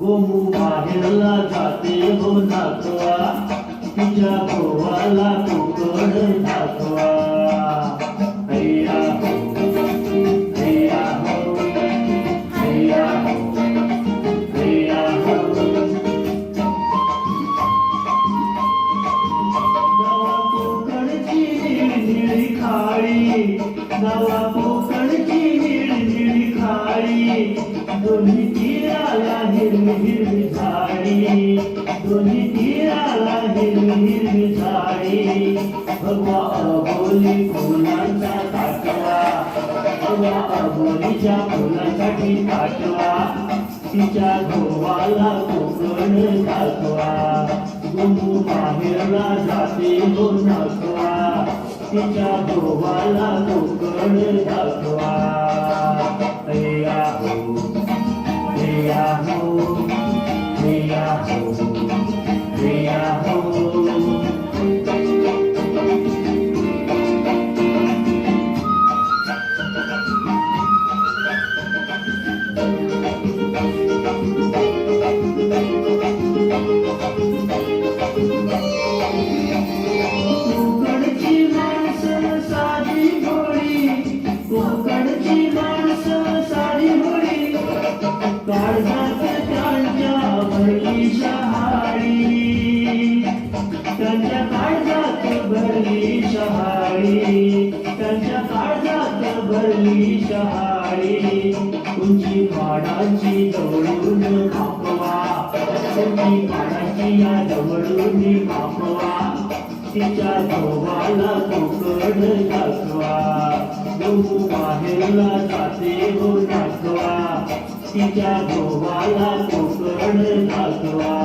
गोमुखाला जाते हो नातवा तुझ्या गोवाला तू कड नातवा नवा झाडी दोन्ही तीराला हिरवी हिरवी झाडी भगवा अबोली फुलांचा काटवा भगवा अबोलीच्या फुलांसाठी काटवा तिच्या गोवाला कोकण दाखवा गुंबू बाहेरला जाते हो नाचवा तिच्या गोवाला कोकण दाखवा काळजात शहाळी उंची माडाची दवडून मापवा उंची माडाची या दवडून मापवा तिच्या गोवाला कोकण दाखवा. गहू बाहेरला जाते हो दाखवा. तिच्या गोवाला कोकण दाखवा.